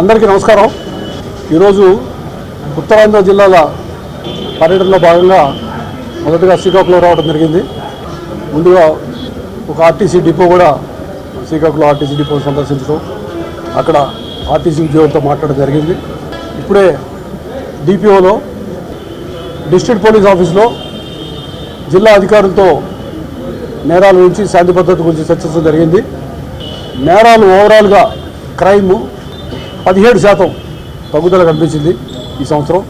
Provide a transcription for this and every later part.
అందరికీ నమస్కారం. ఈరోజు ఉత్తరాంధ్ర జిల్లాల పర్యటనలో భాగంగా మొదటగా శ్రీకాకుళం రావడం జరిగింది. ముందుగా ఒక ఆర్టీసీ డిపో కూడా శ్రీకాకుళం ఆర్టీసీ డిపో సందర్శించడం అక్కడ ఆర్టీసీ ఉద్యోగులతో మాట్లాడడం జరిగింది. ఇప్పుడే డిపిఓలో డిస్ట్రిక్ట్ పోలీస్ ఆఫీస్లో జిల్లా అధికారులతో నేరాల గురించి శాంతి భద్రత గురించి చర్చించడం జరిగింది. నేరాలు ఓవరాల్గా క్రైము పదిహేడు శాతం తగ్గుదల కనిపించింది ఈ సంవత్సరం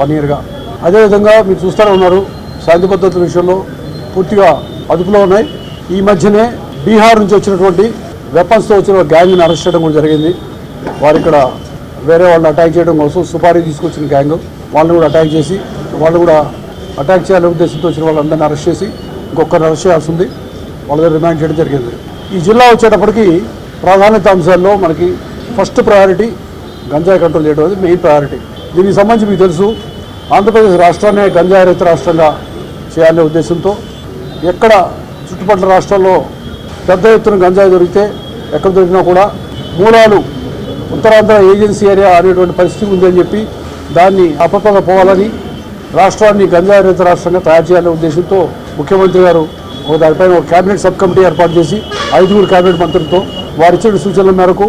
వన్ ఇయర్గా. అదేవిధంగా మీరు చూస్తూనే ఉన్నారు శాంతి భద్రతల విషయంలో పూర్తిగా అదుపులో ఉన్నాయి. ఈ మధ్యనే బీహార్ నుంచి వచ్చినటువంటి వెపన్స్తో వచ్చిన గ్యాంగ్ని అరెస్ట్ చేయడం కూడా జరిగింది. వారు ఇక్కడ వేరే వాళ్ళని అటాక్ చేయడం కోసం సుపారీ తీసుకొచ్చిన గ్యాంగ్ వాళ్ళని కూడా అటాక్ చేసి వాళ్ళు కూడా అటాక్ చేయాలనే ఉద్దేశంతో వచ్చిన వాళ్ళందరినీ అరెస్ట్ చేసి ఇంకొకరిని అరెస్ట్ చేయాల్సి ఉంది వాళ్ళ దగ్గర రిమాండ్ చేయడం జరిగింది. ఈ జిల్లా వచ్చేటప్పటికి ప్రాధాన్యత అంశాల్లో మనకి ఫస్ట్ ప్రయారిటీ గంజాయి కంట్రోల్ చేయడం అనేది మెయిన్ ప్రయారిటీ దీనికి సంబంధించి మీకు తెలుసు ఆంధ్రప్రదేశ్ రాష్ట్రాన్ని గంజాయి రహిత రాష్ట్రంగా చేయాలనే ఉద్దేశంతో ఎక్కడ చుట్టుపక్కల రాష్ట్రాల్లో పెద్ద ఎత్తున గంజాయి దొరికితే ఎక్కడ దొరికినా కూడా మూలాలు ఉత్తరాంధ్ర ఏజెన్సీ ఏరియా అనేటువంటి పరిస్థితి ఉందని చెప్పి దాన్ని అపపద పోవాలని రాష్ట్రాన్ని గంజాయి రహిత రాష్ట్రంగా తయారు చేయాలనే ఉద్దేశంతో ముఖ్యమంత్రి గారు ఒక దానిపైన ఒక కేబినెట్ సబ్ కమిటీ ఏర్పాటు చేసి ఐదుగురు కేబినెట్ మంత్రులతో వారి చెడు సూచనల మేరకు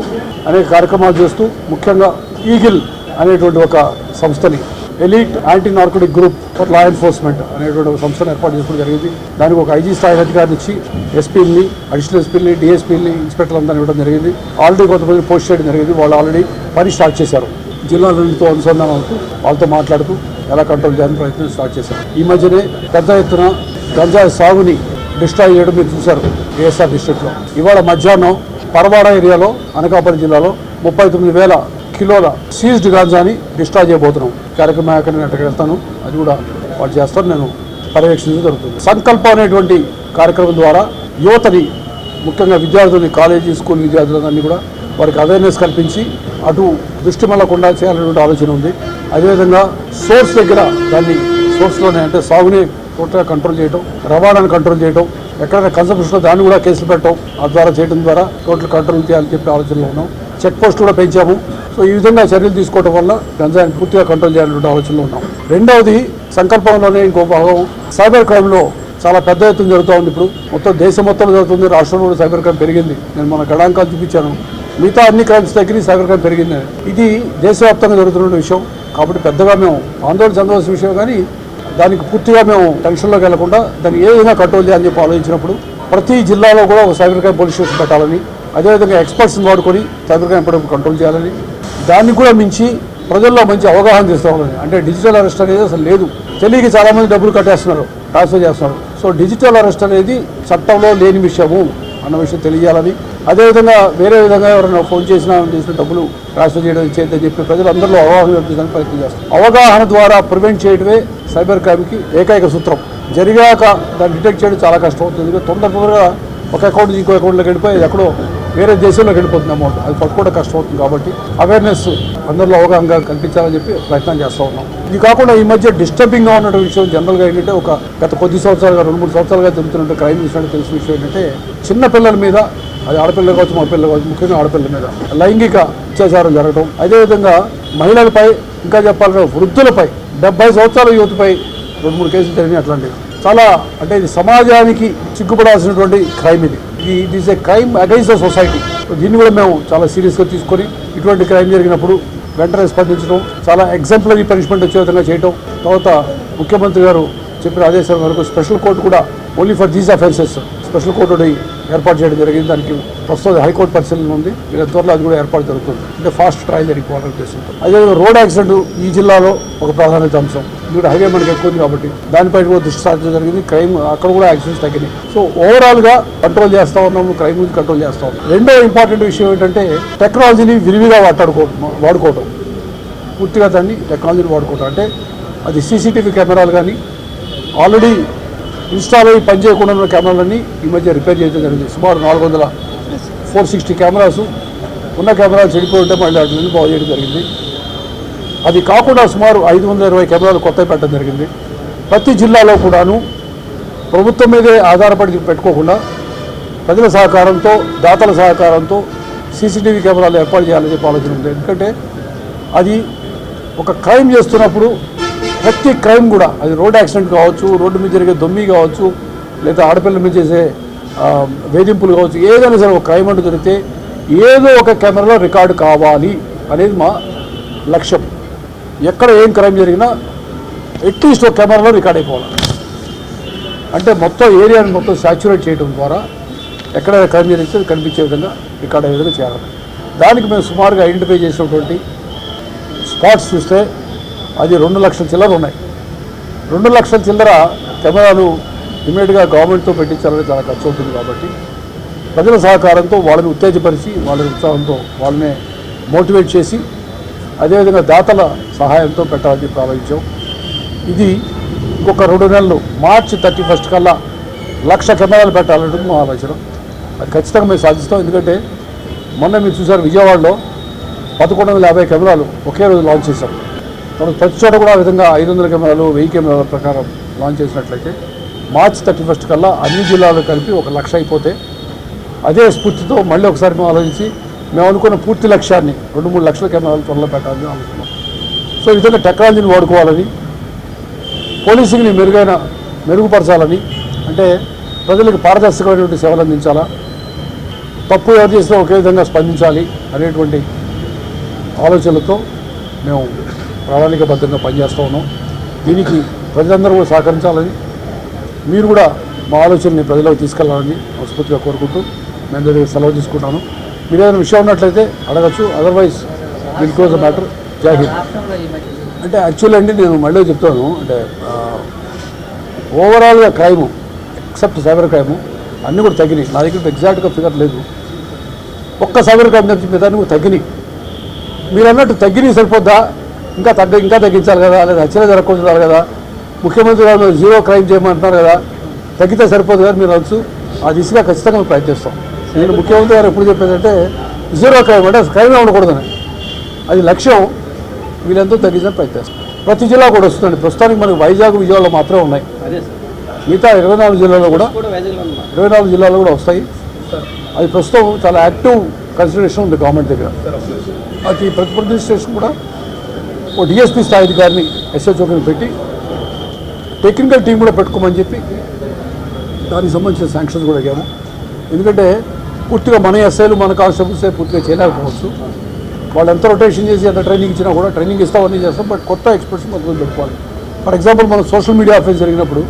అనేక కార్యక్రమాలు చేస్తూ ముఖ్యంగా ఈగిల్ అనేటువంటి ఒక సంస్థని elite anti narcotic group for law enforcement అనేటువంటి ఒక సంస్థను ఏర్పాటు చేసుకోవడం జరిగింది. దానికి ఒక ఐజీ స్థాయి అధికారిని ఇచ్చి ఎస్పీని అడిషనల్ ఎస్పీని డిఎస్పీని ఇన్స్పెక్టర్ అందరూ ఇవ్వడం జరిగింది. ఆల్రెడీ కొంతమంది పోస్ట్ చేయడం జరిగింది. వాళ్ళు ఆల్రెడీ పని స్టార్ట్ చేశారు. జిల్లాలతో అనుసంధానం అవుతూ వాళ్ళతో మాట్లాడుతూ ఎలా కంట్రోల్ చేయాలని ప్రయత్నం స్టార్ట్ చేశారు. ఈ మధ్యనే పెద్ద ఎత్తున గంజాయి సాగుని డిస్ట్రాయ్ చేయడం మీరు చూశారు. ఏఎస్ఆర్ డిస్ట్రిక్ట్లో. ఇవాళ మధ్యాహ్నం పరవాడ ఏరియాలో అనకాపల్లి జిల్లాలో ముప్పై తొమ్మిది వేల కిలోల సీజ్డ్ గాంజాని డిస్ట్రాయ్ చేయబోతున్నాం. కార్యక్రమం ఎక్కడ అక్కడికి వెళ్తాను. అది కూడా వాళ్ళు చేస్తారు నేను పర్యవేక్షించడం జరుగుతుంది. సంకల్పం అనేటువంటి కార్యక్రమం ద్వారా యువతని ముఖ్యంగా విద్యార్థులని కాలేజీ స్కూల్ విద్యార్థులందరినీ కూడా వారికి అవేర్నెస్ కల్పించి అటు దృష్టి మళ్ళకుండా చేయాలనేటువంటి ఆలోచన ఉంది. అదేవిధంగా సోర్స్ దగ్గర దాన్ని సోర్స్లోనే అంటే సాగుని టోటల్గా కంట్రోల్ చేయడం రవాణాను కంట్రోల్ చేయడం ఎక్కడైనా కన్సంప్షన్లో దాన్ని కూడా కేసులు పెట్టడం ఆ ద్వారా చేయడం ద్వారా టోటల్ కంట్రోల్ చేయాలని చెప్పి ఆలోచనలో ఉన్నాం. చెక్ పోస్ట్ కూడా పెంచాము. సో ఈ విధంగా చర్యలు తీసుకోవడం వల్ల గంజాయిని పూర్తిగా కంట్రోల్ చేయాలనే ఆలోచనలో ఉన్నాం. రెండవది సంకల్పంలోనే ఇంకో భాగం. సైబర్ క్రైమ్లో చాలా పెద్ద ఎత్తున జరుగుతూ ఉంది ఇప్పుడు. మొత్తం దేశం మొత్తం జరుగుతుంది. రాష్ట్రంలో కూడా సైబర్ క్రైమ్ పెరిగింది. నేను మన గణాంకాలు చూపించాను. మిగతా అన్ని క్రైమ్స్ దగ్గర సైబర్ క్రైమ్ పెరిగింది. ఇది దేశవ్యాప్తంగా జరుగుతున్న విషయం. కాబట్టి పెద్దగా మేము ఆందోళన చెందవలసిన విషయం కానీ దానికి పూర్తిగా మేము టెన్షన్లోకి వెళ్ళకుండా దాన్ని ఏ విధంగా కంట్రోల్ చేయాలని చెప్పి ఆలోచించినప్పుడు ప్రతి జిల్లాలో కూడా ఒక సైబర్ క్రైమ్ పోలీస్ స్టేషన్ పెట్టాలని అదేవిధంగా ఎక్స్పర్ట్స్ని వాడుకొని సైబర్ క్రైమ్ ఎప్పటికప్పుడు కంట్రోల్ చేయాలని దాన్ని కూడా మించి ప్రజల్లో మంచి అవగాహన తీసుకోవాలని అంటే డిజిటల్ అరెస్ట్ అనేది అసలు లేదు. తెలియక చాలామంది డబ్బులు కట్టేస్తున్నారు ట్రాన్స్ఫర్ చేస్తున్నారు. సో డిజిటల్ అరెస్ట్ అనేది చట్టంలో లేని విషయము అన్న విషయం తెలియాలని అదేవిధంగా వేరే విధంగా ఎవరైనా ఫోన్ చేసినా చేసిన డబ్బులు ట్రాన్స్ఫర్ చేయడం చేయొద్దని చెప్పి ప్రజలు అందరిలో అవగాహన కల్పించడానికి ప్రయత్నం చేస్తారు. అవగాహన ద్వారా ప్రివెంట్ చేయడమే సైబర్ క్రైమ్కి ఏకైక సూత్రం. జరిగాక దాన్ని డిటెక్ట్ చేయడం చాలా కష్టం అవుతుంది. ఎందుకంటే తొందర తొందరగా ఒక అకౌంట్ ఇంకో అకౌంట్లోకి వెళ్ళిపోయి ఎక్కడో వేరే దేశంలోకి వెళ్ళిపోతుంది అమౌంట్. అది పట్టుకోవడం కష్టం అవుతుంది కాబట్టి అవేర్నెస్ అందరిలో అవగాహన కల్పించాలని చెప్పి ప్రయత్నం చేస్తూ ఉన్నాం. ఇది కాకుండా ఈ మధ్య డిస్టర్బింగ్గా ఉన్న విషయం జనరల్గా ఏంటంటే ఒక గత కొద్ది సంవత్సరాలుగా రెండు మూడు సంవత్సరాలుగా జరుగుతున్న క్రైమ్ విషయాన్ని తెలిసిన విషయం ఏంటంటే చిన్న పిల్లల మీద అది ఆడపిల్లలు కావచ్చు మా పిల్లలు కావచ్చు ముఖ్యంగా ఆడపిల్లల మీద. లైంగిక అత్యాచారం జరగడం అదేవిధంగా మహిళలపై ఇంకా చెప్పాలంటే వృద్ధులపై డెబ్బై సంవత్సరాల యువతపై రెండు మూడు కేసులు జరిగినాయి అట్లాంటివి. చాలా అంటే ఇది సమాజానికి చిక్కుపడాల్సినటువంటి క్రైమ్ ఇది. ఇది it is a crime against the society దీన్ని కూడా మేము చాలా సీరియస్గా తీసుకొని ఇటువంటి క్రైమ్ జరిగినప్పుడు వెంటనే స్పందించడం చాలా ఎగ్జాంపులరీ పనిష్మెంట్ వచ్చే విధంగా చేయడం తర్వాత ముఖ్యమంత్రి గారు చెప్పిన ఆదేశాల మేరకు స్పెషల్ కోర్టు కూడా only for these offences. Special court ఏర్పాటు చేయడం జరిగింది. దానికి ప్రస్తుతం హైకోర్టు పరిశీలన ఉంది. వీళ్ళ త్వరలో అది కూడా ఏర్పాటు జరుగుతుంది. అంటే ఫాస్ట్ ట్రయల్ జరిగిపోవాలని ఉద్దేశంతో. అదేవిధంగా రోడ్ యాక్సిడెంట్ ఈ జిల్లాలో ఒక ప్రాధాన్యత అంశం. ఇక్కడ హైవే మనకి ఎక్కువ ఉంది కాబట్టి దానిపై కూడా దృష్టి సాధించడం జరిగింది. క్రైమ్ అక్కడ కూడా యాక్సిడెంట్స్ తగ్గినాయి. సో ఓవరాల్గా కంట్రోల్ చేస్తూ ఉన్నాము. క్రైమ్ గురించి కంట్రోల్ చేస్తూ ఉన్నాం రెండో ఇంపార్టెంట్ విషయం ఏంటంటే టెక్నాలజీని విరివిగా వాటాడుకోవటం వాడుకోవడం పూర్తిగా దాన్ని టెక్నాలజీని వాడుకోవడం అంటే అది సీసీటీవీ కెమెరాలు కానీ ఆల్రెడీ ఇన్స్టాల్ అయ్యి పనిచేయకుండా ఉన్న కెమెరాలన్నీ ఈ మధ్య రిపేర్ చేయడం జరిగింది. సుమారు నాలుగు వందల ఫోర్ సిక్స్టీ కెమెరాస్ ఉన్న కెమెరాలు చెడిపోయి ఉంటే మళ్ళీ వాటిని బాగు చేయడం జరిగింది. అది కాకుండా సుమారు ఐదు వందల ఇరవై కెమెరాలు కొత్తవి పెట్టడం జరిగింది. ప్రతి జిల్లాలో కూడాను ప్రభుత్వం మీదే ఆధారపడి పెట్టుకోకుండా ప్రజల సహకారంతో దాతల సహకారంతో సీసీటీవీ కెమెరాలు ఏర్పాటు చేయాలని చెప్పి ఆలోచన ఉంది. ఎందుకంటే అది ఒక క్రైమ్ చేస్తున్నప్పుడు ప్రతి క్రైమ్ కూడా అది రోడ్ యాక్సిడెంట్ కావచ్చు రోడ్డు మీద జరిగే దొమ్మి కావచ్చు లేదా ఆడపిల్లల మీద చేసే వేధింపులు కావచ్చు ఏదైనా సరే ఒక క్రైమ్ అంటూ జరిగితే ఏదో ఒక కెమెరాలో రికార్డు కావాలి అనేది మా లక్ష్యం. ఎక్కడ ఏం క్రైమ్ జరిగినా అట్లీస్ట్ ఒక కెమెరాలో రికార్డ్ అయిపోవాలి. అంటే మొత్తం ఏరియాని మొత్తం సాచ్యురేట్ చేయడం ద్వారా ఎక్కడైనా క్రైమ్ జరిగితే అది కనిపించే విధంగా రికార్డ్ అయ్యే విధంగా చేయాలి. దానికి మేము సుమారుగా ఐడెంటిఫై చేసినటువంటి స్పాట్స్ చూస్తే అది రెండు లక్షల చిల్లర ఉన్నాయి. రెండు లక్షల చిల్లర కెమెరాలు ఇమీడియట్గా గవర్నమెంట్తో పెట్టించాలని చాలా ఖర్చు అవుతుంది కాబట్టి ప్రజల సహకారంతో వాళ్ళని ఉత్తేజపరిచి వాళ్ళ ఉత్సాహంతో వాళ్ళని మోటివేట్ చేసి అదేవిధంగా దాతల సహాయంతో పెట్టాలని ప్రారంభించాం. ఇది ఇంకొక రెండు నెలలు మార్చి థర్టీ ఫస్ట్ కల్లా లక్ష కెమెరాలు పెట్టాలంటుంది మా ఆలోచన. అది ఖచ్చితంగా మేము సాధిస్తాం. ఎందుకంటే మొన్న మీరు చూసారు విజయవాడలో పదకొండు వందల యాభై కెమెరాలు ఒకే రోజు లాంచ్ చేశాం. కాబట్టి ప్రతి చోట కూడా ఆ విధంగా ఐదు వందల కెమెరాలు వెయ్యి కెమెరాల ప్రకారం లాంచ్ చేసినట్లయితే మార్చ్ థర్టీ ఫస్ట్ కల్లా అన్ని జిల్లాలు కలిపి ఒక లక్ష అయిపోతే అదే స్ఫూర్తితో మళ్ళీ ఒకసారి మేము ఆలోచించి మేము అనుకున్న పూర్తి లక్ష్యాన్ని రెండు మూడు లక్షల కెమెరాలు త్వరలో పెట్టాలని అనుకున్నాం. సో ఈ విధంగా టెక్నాలజీని వాడుకోవాలని పోలీసింగ్ని మెరుగైన మెరుగుపరచాలని అంటే ప్రజలకు పారదర్శకమైనటువంటి సేవలు అందించాలా తప్పు ఎవరు చేసినా ఒకే విధంగా స్పందించాలి అనేటువంటి ఆలోచనలతో మేము ప్రణాళికబద్ధంగా పనిచేస్తూ ఉన్నాం. దీనికి ప్రజలందరూ కూడా సహకరించాలని మీరు కూడా మా ఆలోచనని ప్రజలకు తీసుకెళ్ళాలని మనస్ఫూర్తిగా కోరుకుంటూ నేను దగ్గర సెలవు తీసుకుంటాను. మీరు ఏదైనా విషయం ఉన్నట్లయితే అడగచ్చు. Otherwise will close the matter జై హింద్. అంటే యాక్చువల్లీ అండి నేను మళ్ళీ చెప్తాను. అంటే ఓవరాల్గా క్రైము ఎక్సెప్ట్ సైబర్ క్రైము అన్నీ కూడా తగ్గినాయి. నా దగ్గర ఎగ్జాక్ట్గా ఫిగర్ లేదు. ఒక్క సైబర్ క్రైమ్ తప్పించి దాన్ని కూడా తగ్గినాయి. మీరు అన్నట్టు తగ్గినాయి సరిపోద్దా? ఇంకా తగ్గ ఇంకా తగ్గించాలి కదా లేదా హత్యలు జరగకూడదు కదా. ముఖ్యమంత్రి గారు జీరో క్రైమ్ చేయమంటున్నారు కదా. తగ్గితే సరిపోదు కదా మీరు అనొచ్చు. ఆ దిశగా ఖచ్చితంగా మేము ప్రయత్నిస్తాం నేను ముఖ్యమంత్రి గారు ఎప్పుడు చెప్పేదంటే జీరో క్రైమ్ అంటే క్రైమే ఉండకూడదని. అది లక్ష్యం. వీళ్ళంతా తగ్గించడానికి ప్రయత్నిస్తాం ప్రతి జిల్లా కూడా వస్తుందండి. ప్రస్తుతానికి మనకి వైజాగ్ విజయవాడలో మాత్రమే ఉన్నాయి. మిగతా ఇరవై నాలుగు జిల్లాల్లో కూడా ఇరవై నాలుగు జిల్లాల్లో కూడా వస్తాయి. అది ప్రస్తుతం చాలా యాక్టివ్ కన్సిడరేషన్ ఉంది గవర్నమెంట్ దగ్గర. అది ప్రతి ప్రతి స్టేషన్ కూడా ఓ డిఎస్పీ స్థాయి అధికారిని ఎస్హెచ్ఓకి పెట్టి టెక్నికల్ టీం కూడా పెట్టుకోమని చెప్పి దానికి సంబంధించిన శాంక్షన్స్ కూడా అడిగాము. ఎందుకంటే పూర్తిగా మన ఎస్ఐలు మన కానిస్టేబుల్సే పూర్తిగా చేయలేకపోవచ్చు. వాళ్ళు ఎంత రొటేషన్ చేసి ఎంత ట్రైనింగ్ ఇచ్చినా కూడా ట్రైనింగ్ ఇస్తామని చేస్తాం బట్ కొత్త ఎక్స్పర్ట్స్ మొత్తం పెట్టుకోవాలి. ఫర్ ఎగ్జాంపుల్ మనం సోషల్ మీడియా అఫెన్స్ జరిగినప్పుడు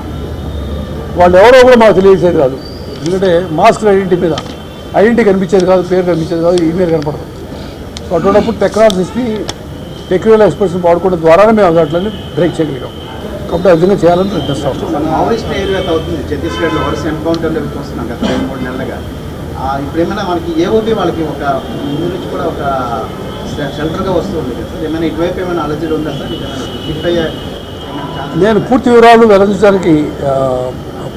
వాళ్ళు ఎవరో కూడా మాకు తెలియజేది కాదు. ఎందుకంటే మాస్క్ ఐడెంటిటీ మీద ఐడెంటిటీ కనిపించేది కాదు పేరు కనిపించేది కాదు ఈమెయిల్ కనపడదు. సో అటువంటిప్పుడు టెక్నాలజీస్ని టెక్నికల్ ఎక్స్పర్ట్స్ని వాడుకోవడం ద్వారానే మేము అట్లని బ్రేక్ చేయగలిగాం. కాబట్టి ఆ విధంగా చేయాలని ప్రయత్నిస్తాం ఛత్తీస్గఢ్లో వరుస ఎన్కౌంటర్లు అవి చూస్తున్నాం గత రెండు మూడు నెలలుగా. ఆ, ఇప్పుడు ఏమైనా మనకి ఏఓబి వాళ్ళకి ఒక ముందు నుంచి కూడా ఒక షెల్టర్గా వస్తుంది కదా సార్? ఏమైనా ఇటువైపు ఏమైనా ఉందా సార్? షిఫ్ట్ అయ్యే నేను పూర్తి వివరాలు వెల్లడించడానికి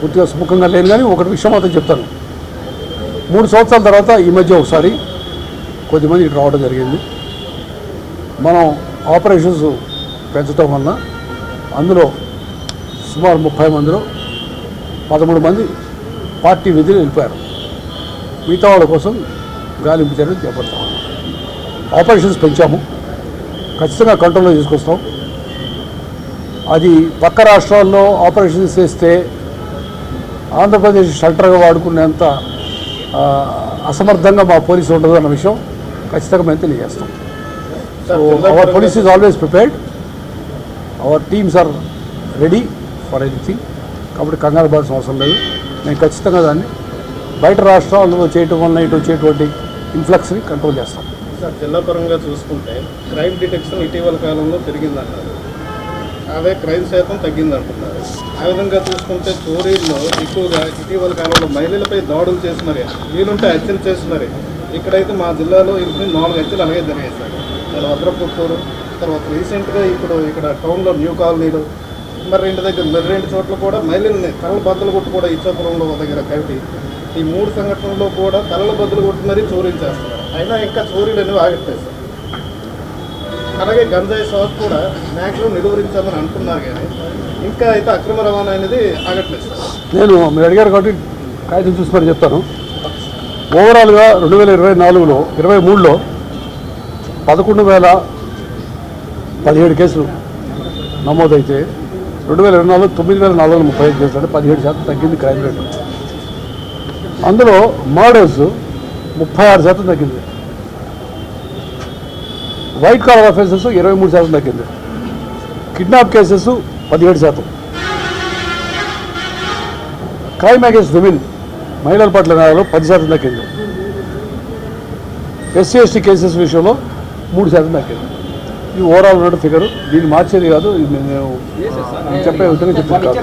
పూర్తిగా సుముఖంగా లేను కానీ ఒకటి విషయం మాత్రం చెప్తాను. మూడు సంవత్సరాల తర్వాత ఈ మధ్య ఒకసారి కొద్దిమంది ఇటు రావడం జరిగింది. మనం ఆపరేషన్స్ పెంచడం వలన అందులో సుమారు ముప్పై మందిలో పదమూడు మంది పార్టీ విధులు వెళ్ళిపోయారు మిగతా వాళ్ళ కోసం గాలింపు చర్యలు చేపడతాం. ఆపరేషన్స్ పెంచాము. ఖచ్చితంగా కంట్రోల్లో తీసుకొస్తాం. అది పక్క రాష్ట్రాల్లో ఆపరేషన్స్ చేస్తే ఆంధ్రప్రదేశ్ షెల్టర్గా వాడుకునేంత అసమర్థంగా మా పోలీసు ఉండదు అన్న విషయం ఖచ్చితంగా మేము తెలియజేస్తాం. So our police is always prepared our teams are ready for anything కాబట్టి కంగారు పడాల్సిన అవసరం లేదు. మేము ఖచ్చితంగా దాన్ని బయట రాష్ట్రాల్లో చేయటం వల్ల ఇటు వచ్చేటువంటి ఇన్ఫ్లక్స్ని కంట్రోల్ చేస్తాం. సార్ జిల్లా పరంగా చూసుకుంటే క్రైమ్ డిటెక్షన్ ఇటీవల కాలంలో పెరిగిందంటారు. అదే క్రైమ్ శాతం తగ్గిందంటున్నారు. ఆ విధంగా చూసుకుంటే చోరీల్లో ఎక్కువగా ఇటీవల కాలంలో మహిళలపై దాడులు చేసి మరి వీలుంటే హత్యలు చేసి మరి ఇక్కడైతే మా జిల్లాలో ఇప్పుడు నాలుగు హత్యలు అలాగే జరిగాయి సార్. ఇక్కడ వద్రపుత్తూరు తర్వాత రీసెంట్గా ఇప్పుడు ఇక్కడ టౌన్లో న్యూ కాలనీలో మరి రెండు దగ్గర మరి రెండు చోట్ల కూడా మహిళల్ని తలల బద్దలు కొట్టు కూడా ఇచ్చాపురంలో దగ్గర కవిటి ఈ మూడు సంఘటనల్లో కూడా తలల బద్దలు కొట్టి మరీ చోరీలు చేస్తున్నారు. అయినా ఇంకా చోరీలు అనేవి ఆగట్లేదు అలాగే గంజాయి షాప్ కూడా మ్యాక్సిమం నిలువరించామని అంటున్నారు కానీ ఇంకా అయితే అక్రమ రవాణా అనేది ఆగట్లేదు. నేను మీరు అడిగారు కాబట్టి కాగితం చూసి మరి చెప్తాను. ఓవరాల్గా రెండు వేల ఇరవై నాలుగులో ఇరవై మూడులో పదకొండు వేల పదిహేడు కేసులు నమోదైతే రెండు వేల ఇరవై నాలుగు తొమ్మిది వేల నాలుగు వందల ముప్పై ఐదు కేసులు అంటే పదిహేడు శాతం తగ్గింది క్రైమ్ రేటు. అందులో మర్డర్స్ ముప్పై ఆరు శాతం తగ్గింది. వైట్ కాలర్ అఫెన్సెస్ ఇరవై మూడు శాతం తగ్గింది. కిడ్నాప్ కేసెస్ పదిహేడు శాతం. క్రైమ్ అగేన్స్ విమెన్ మహిళల పట్ల నేరాలు పది శాతం తగ్గింది. ఎస్సీ ఎస్టీ కేసెస్ విషయంలో మూడు శాతం తగ్గింది ఇది ఓవరాల్ ఉన్న ఫిగర్ దీన్ని మార్చేది కాదు ఇది నేను చెప్పే విధంగా చెప్పింది కాదు.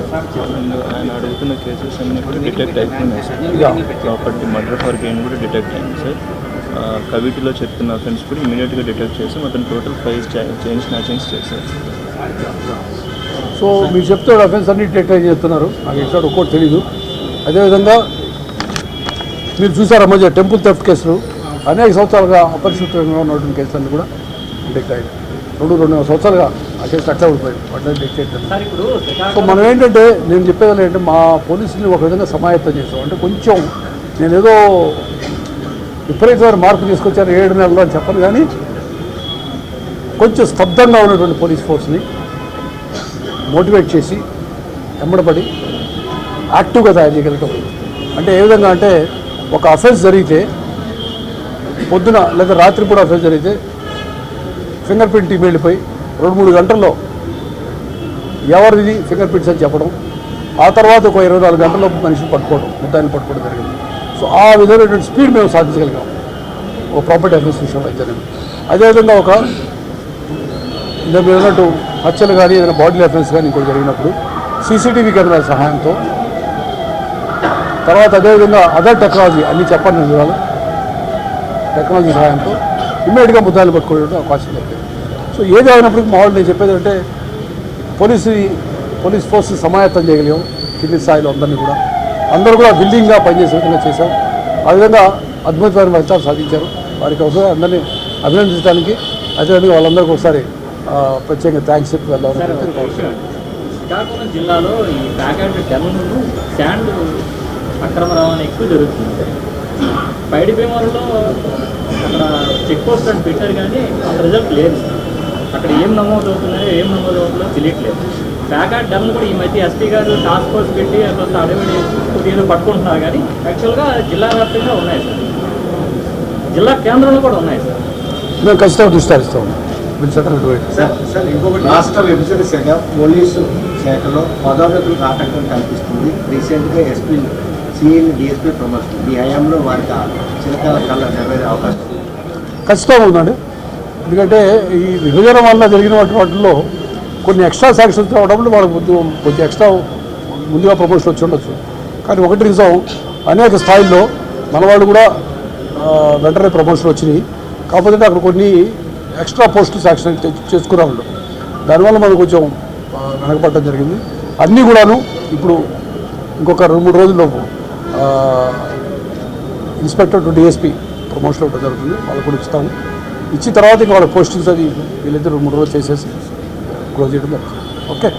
ఆయన అడుగుతున్న కేసెస్ అన్ని కూడా డిటెక్ట్ అయిపోయినాయి sir yeah. Property murder for gain కూడా డిటెక్ట్ అయింది సార్ ఆ, కవిటిలో చెప్తున్న అఫెన్స్ కూడా ఇమీడియట్గా డిటెక్ట్ చేసి మొత్తం టోటల్ ఫైవ్ చైన్ స్నాచింగ్స్ చేశారు. సో మీరు చెప్తే అఫెన్స్ అన్ని డిటెక్ట్ అయ్యి చెప్తున్నారు. నాకు ఎక్కడ ఒక్కోటి తెలియదు అదేవిధంగా మీరు చూసారా మధ్య టెంపుల్ థెఫ్ట్ కేసులు? అనేక సంవత్సరాలుగా అపరిశుభ్రంగా ఉన్నటువంటి కేసులన్నీ కూడా డిటెక్ట్ అయ్యాయి రెండు రెండున్నర సంవత్సరాలుగా ఆ కేసు అట్లా ఉండిపోయింది వాటిని డిటెక్ట్ సో మనం ఏంటంటే నేను చెప్పేది ఏంటంటే మా పోలీసుని ఒక విధంగా సమాయత్తం చేస్తాం అంటే కొంచెం నేను ఏదో విపరీతమైన మార్పు తీసుకొచ్చాను ఏడు నెలలు అని చెప్పను కానీ కొంచెం స్తబ్దంగా ఉన్నటువంటి పోలీస్ ఫోర్స్ని మోటివేట్ చేసి ఎమ్మడబడి యాక్టివ్గా తయారు చేయగలుగుతాం అంటే ఏ విధంగా అంటే ఒక అఫెన్స్ జరిగితే పొద్దున లేదా రాత్రి కూడా అఫెన్స్ జరిగితే ఫింగర్ ప్రింట్ టీం వెళ్ళిపోయి రెండు మూడు గంటల్లో ఎవరిది ఫింగర్ ప్రింట్స్ అని చెప్పడం ఆ తర్వాత ఒక ఇరవై నాలుగు గంటల్లో మనిషిని పట్టుకోవడం ముద్దాయిని పట్టుకోవడం జరిగింది. సో ఆ విధమైనటువంటి స్పీడ్ మేము సాధించగలిగాం. ఒక ప్రాపర్టీ అఫెన్స్ విషయంలో జరిగింది అదేవిధంగా ఒక ఇంకా మీరు ఉన్నట్టు హత్యలు కానీ ఏదైనా బాడీ అఫెన్స్ కానీ ఇంకోటి జరిగినప్పుడు సీసీటీవీ కెమెరాల సహాయంతో తర్వాత అదేవిధంగా అదర్ టెక్నాలజీ అన్నీ చెప్పండి నిజాలు టెక్నాలజీ సహాయంతో ఇమ్మీడియట్గా ముద్దాయిలు పట్టుకోవడం అవకాశం దొరికింది సో ఏది అయినప్పటికీ మా వాళ్ళు నేను చెప్పేది అంటే పోలీసు పోలీస్ ఫోర్స్ సమాయత్తం చేయగలిగాం కింది స్థాయిలో అందరినీ కూడా. అందరూ కూడా విల్లింగ్గా పనిచేసే విధంగా చేశాం. ఆ విధంగా అద్భుతమైన ఫలితాలు సాధించారు. వారికి ఒకసారి అందరినీ అభినందించడానికి అదేవిధంగా వాళ్ళందరికీ ఒకసారి ప్రత్యేకంగా థ్యాంక్స్ చెప్పి. శ్రీకాకుళం జిల్లాలో ఈ శాండ్ అక్రమ రవాణా ఎక్కువ జరుగుతుంది. పైడి భీమవరంలో అక్కడ చెక్ పోస్ట్ అని పెట్టారు కానీ అంత రిజల్ట్ లేదు. అక్కడ ఏం నమోదు అవుతున్నాయో ఏం నమోదు అవుతుందో తెలియట్లేదు. ప్యాకెట్ డెమన్ కూడా ఈ మధ్య ఎస్పీ గారు టాస్క్ ఫోర్స్ పెట్టి కొంత అడవిడి కొద్దిగా పట్టుకుంటున్నారు కానీ యాక్చువల్గా జిల్లా వ్యాప్తంగా ఉన్నాయి సార్. జిల్లా కేంద్రంలో కూడా ఉన్నాయి సార్. మేము ఖచ్చితంగా సార్ సార్ ఇంకొకటి రాష్ట్ర విభజన శాఖ పోలీసు శాఖలో పదోన్నతులకు ఆటంకం కల్పిస్తుంది. రీసెంట్గా ఎస్పీ సీఎం డిఎస్పీ ప్రమోషన్. మీ హయాంలో వారికి చిరకాల కళ్ళ నెరవేరే అవకాశం ఖచ్చితంగా ఉందండి. ఎందుకంటే ఈ విభజన వల్ల జరిగిన వాటిలో వాటిల్లో కొన్ని ఎక్స్ట్రా శాంక్షన్స్ రావడంలో వాళ్ళకి కొంచెం ఎక్స్ట్రా ముందుగా ప్రమోషన్ వచ్చి ఉండొచ్చు. కానీ ఒకటి నిజం అనేక స్థాయిల్లో మన వాళ్ళు కూడా వెంటనే ప్రమోషన్ వచ్చినాయి. కాకపోతే అక్కడ కొన్ని ఎక్స్ట్రా పోస్టులు శాంక్షన్ చేసుకునే వాళ్ళు దానివల్ల మనం కొంచెం వెనకపడటం జరిగింది. అన్నీ కూడాను ఇప్పుడు ఇంకొక రెండు మూడు రోజుల్లో ఇన్స్పెక్టర్ టు డిఎస్పీ ప్రమోషన్ ఇవ్వడం జరుగుతుంది. వాళ్ళకు కూడా ఇస్తాము. ఇచ్చిన తర్వాత ఇంకా వాళ్ళ పోస్టింగ్స్ అది వీళ్ళిద్దరు రెండు మూడు రోజులు చేసేసి క్లోజ్ చేయడం జరుగుతుంది. ఓకే.